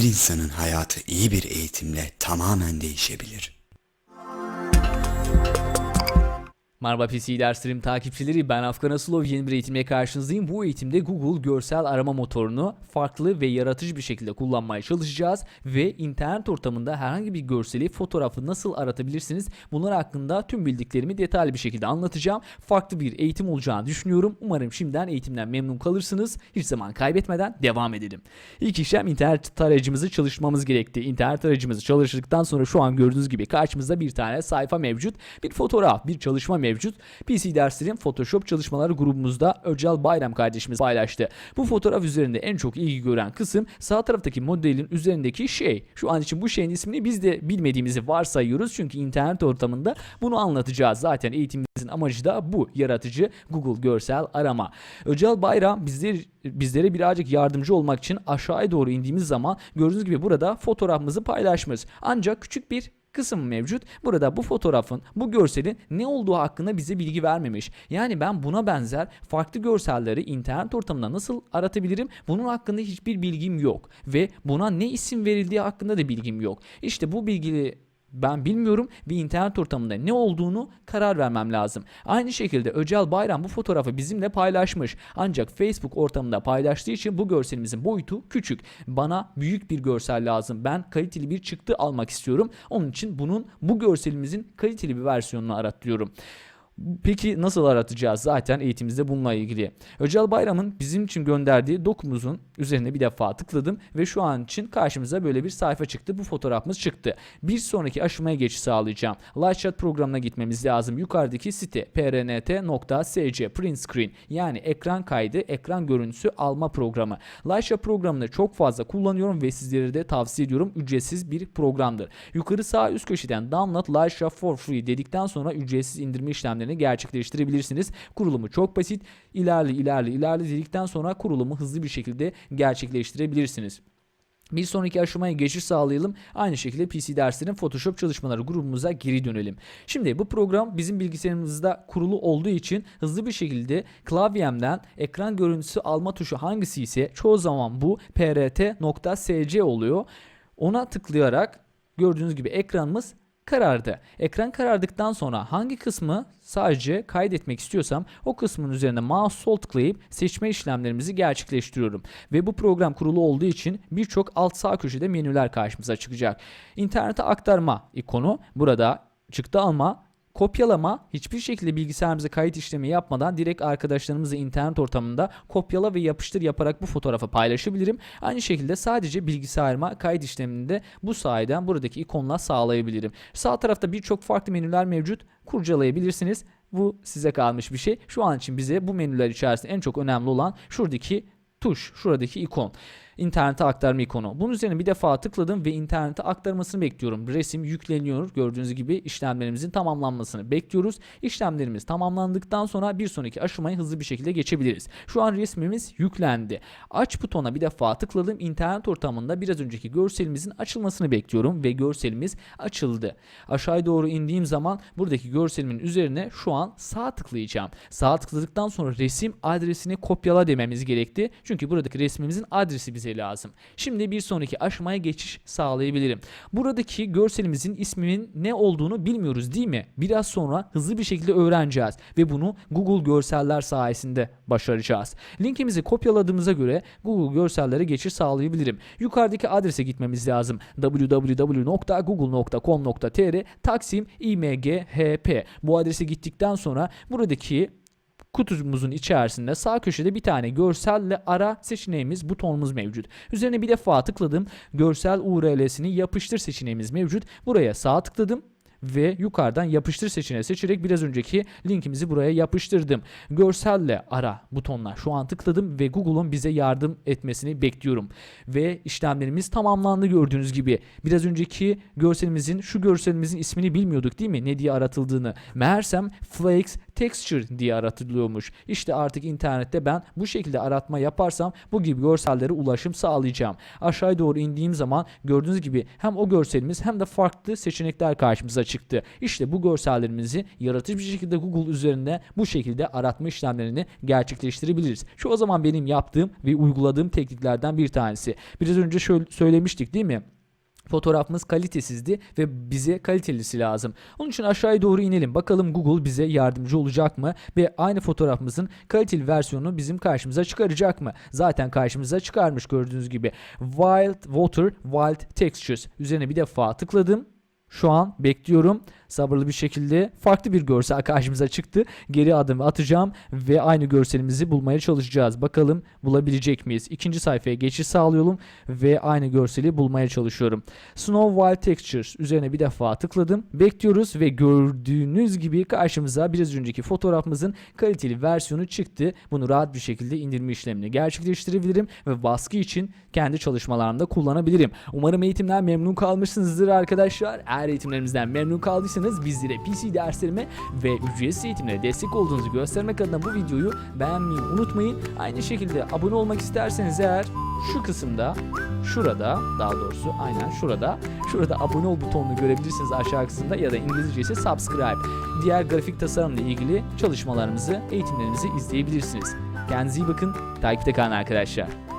Bir insanın hayatı iyi bir eğitimle tamamen değişebilir. Merhaba PC Derslerim takipçileri ben Afgan Asulov yeni bir eğitimle karşınızdayım. Bu eğitimde Google görsel arama motorunu farklı ve yaratıcı bir şekilde kullanmaya çalışacağız ve internet ortamında herhangi bir görseli, fotoğrafı nasıl aratabilirsiniz bunlar hakkında tüm bildiklerimi detaylı bir şekilde anlatacağım. Farklı bir eğitim olacağını düşünüyorum. Umarım şimdiden eğitimden memnun kalırsınız. Hiç zaman kaybetmeden devam edelim. İlk işlem internet tarayıcımızı çalışmamız gerekti. İnternet tarayıcımızı çalıştırdıktan sonra şu an gördüğünüz gibi karşımızda bir tane sayfa mevcut. Bir fotoğraf, bir çalışma mevcut. PC derslerin Photoshop çalışmaları grubumuzda Öcal Bayram kardeşimiz paylaştı. Bu fotoğraf üzerinde en çok ilgi gören kısım sağ taraftaki modelin üzerindeki şey. Şu an için bu şeyin ismini biz de bilmediğimizi varsayıyoruz. Çünkü internet ortamında bunu anlatacağız. Zaten eğitimimizin amacı da bu. Yaratıcı Google görsel arama. Öcal Bayram bizler, bizlere birazcık yardımcı olmak için aşağıya doğru indiğimiz zaman gördüğünüz gibi burada fotoğrafımızı paylaşmış. Ancak küçük bir kısım mevcut. Burada bu fotoğrafın, bu görselin ne olduğu hakkında bize bilgi vermemiş. Yani ben buna benzer farklı görselleri internet ortamında nasıl aratabilirim? Bunun hakkında hiçbir bilgim yok ve buna ne isim verildiği hakkında da bilgim yok. İşte bu bilgiyi ben bilmiyorum ve internet ortamında ne olduğunu karar vermem lazım. Aynı şekilde Öcal Bayram bu fotoğrafı bizimle paylaşmış. Ancak Facebook ortamında paylaştığı için bu görselimizin boyutu küçük. Bana büyük bir görsel lazım. Ben kaliteli bir çıktı almak istiyorum. Onun için bunun bu görselimizin kaliteli bir versiyonunu aratıyorum. Peki nasıl aratacağız? Zaten eğitimimizde bununla ilgili. Öcal Bayram'ın bizim için gönderdiği dokumuzun üzerine bir defa tıkladım ve şu an için karşımıza böyle bir sayfa çıktı. Bu fotoğrafımız çıktı. Bir sonraki aşamaya geçiş sağlayacağım. Lightshot programına gitmemiz lazım. Yukarıdaki site prnt.sc print screen yani ekran kaydı, ekran görüntüsü alma programı. Lightshot programını çok fazla kullanıyorum ve sizlere de tavsiye ediyorum. Ücretsiz bir programdır. Yukarı sağ üst köşeden download Lightshot for free dedikten sonra ücretsiz indirme işlemlerini gerçekleştirebilirsiniz. Kurulumu çok basit. İlerle ilerle ilerle dedikten sonra kurulumu hızlı bir şekilde gerçekleştirebilirsiniz. Bir sonraki aşamaya geçiş sağlayalım. Aynı şekilde PC derslerin Photoshop çalışmaları grubumuza geri dönelim. Şimdi bu program bizim bilgisayarımızda kurulu olduğu için hızlı bir şekilde klavyemden ekran görüntüsü alma tuşu hangisi ise çoğu zaman bu prt.sc oluyor. Ona tıklayarak gördüğünüz gibi ekranımız karardı. Ekran karardıktan sonra hangi kısmı sadece kaydetmek istiyorsam o kısmın üzerine mouse sol tıklayıp seçme işlemlerimizi gerçekleştiriyorum. Ve bu program kurulu olduğu için birçok alt sağ köşede menüler karşımıza çıkacak. İnternete aktarma ikonu burada çıktı alma Kopyalama hiçbir şekilde bilgisayarımıza kayıt işlemi yapmadan direkt arkadaşlarımızla internet ortamında kopyala ve yapıştır yaparak bu fotoğrafı paylaşabilirim. Aynı şekilde sadece bilgisayarıma kayıt işlemini de bu sayeden buradaki ikonla sağlayabilirim. Sağ tarafta birçok farklı menüler mevcut. Kurcalayabilirsiniz. Bu size kalmış bir şey. Şu an için bize bu menüler içerisinde en çok önemli olan şuradaki tuş, şuradaki ikon. İnternete aktarma ikonu. Bunun üzerine bir defa tıkladım ve internete aktarmasını bekliyorum. Resim yükleniyor. Gördüğünüz gibi işlemlerimizin tamamlanmasını bekliyoruz. İşlemlerimiz tamamlandıktan sonra bir sonraki aşamaya hızlı bir şekilde geçebiliriz. Şu an resmimiz yüklendi. Aç butona bir defa tıkladım. İnternet ortamında biraz önceki görselimizin açılmasını bekliyorum ve görselimiz açıldı. Aşağıya doğru indiğim zaman buradaki görselimin üzerine şu an sağ tıklayacağım. Sağ tıkladıktan sonra resim adresini kopyala dememiz gerekti. Çünkü buradaki resmimizin adresi bize lazım. Şimdi bir sonraki aşamaya geçiş sağlayabilirim. Buradaki görselimizin isminin ne olduğunu bilmiyoruz değil mi? Biraz sonra hızlı bir şekilde öğreneceğiz ve bunu Google görseller sayesinde başaracağız. Linkimizi kopyaladığımıza göre Google görsellere geçiş sağlayabilirim. Yukarıdaki adrese gitmemiz lazım. www.google.com.tr Taksim IMGHP. Bu adrese gittikten sonra buradaki kutumuzun içerisinde sağ köşede bir tane görselle ara seçeneğimiz butonumuz mevcut. Üzerine bir defa tıkladım. Görsel URL'sini yapıştır seçeneğimiz mevcut. Buraya sağ tıkladım ve yukarıdan yapıştır seçeneği seçerek biraz önceki linkimizi buraya yapıştırdım. Görselle ara butonuna şu an tıkladım ve Google'un bize yardım etmesini bekliyorum. Ve işlemlerimiz tamamlandı gördüğünüz gibi. Biraz önceki görselimizin şu görselimizin ismini bilmiyorduk değil mi? Ne diye aratıldığını. Meğersem Flakes texture diye aratılıyormuş. İşte artık internette ben bu şekilde aratma yaparsam bu gibi görsellere ulaşım sağlayacağım. Aşağıya doğru indiğim zaman gördüğünüz gibi hem o görselimiz hem de farklı seçenekler karşımıza çıktı. İşte bu görsellerimizi yaratıcı bir şekilde Google üzerinde bu şekilde aratma işlemlerini gerçekleştirebiliriz. Şu o zaman benim yaptığım ve uyguladığım tekniklerden bir tanesi. Biraz önce şöyle söylemiştik değil mi? Fotoğrafımız kalitesizdi ve bize kalitelisi lazım. Onun için aşağıya doğru inelim. Bakalım Google bize yardımcı olacak mı? Ve aynı fotoğrafımızın kaliteli versiyonunu bizim karşımıza çıkaracak mı? Zaten karşımıza çıkarmış gördüğünüz gibi. Wild Water Wild Textures. Üzerine bir defa tıkladım. Şu an bekliyorum. Sabırlı bir şekilde farklı bir görsel karşımıza çıktı. Geri adım atacağım ve aynı görselimizi bulmaya çalışacağız. Bakalım bulabilecek miyiz? İkinci sayfaya geçiş sağlayalım ve aynı görseli bulmaya çalışıyorum. Snow Wild Textures üzerine bir defa tıkladım. Bekliyoruz ve gördüğünüz gibi karşımıza biraz önceki fotoğrafımızın kaliteli versiyonu çıktı. Bunu rahat bir şekilde indirme işlemini gerçekleştirebilirim ve baskı için kendi çalışmalarımda kullanabilirim. Umarım eğitimden memnun kalmışsınızdır arkadaşlar. Eğer eğitimlerimizden memnun kaldıysanız bizlere PC derslerime ve ücretsiz eğitimlere destek olduğunuzu göstermek adına bu videoyu beğenmeyi unutmayın. Aynı şekilde abone olmak isterseniz eğer şu kısımda şurada daha doğrusu aynen şurada şurada abone ol butonunu görebilirsiniz aşağı kısımda ya da İngilizce ise subscribe. Diğer grafik tasarımla ilgili çalışmalarımızı, eğitimlerimizi izleyebilirsiniz. Kendinize iyi bakın. Takipte kalın arkadaşlar.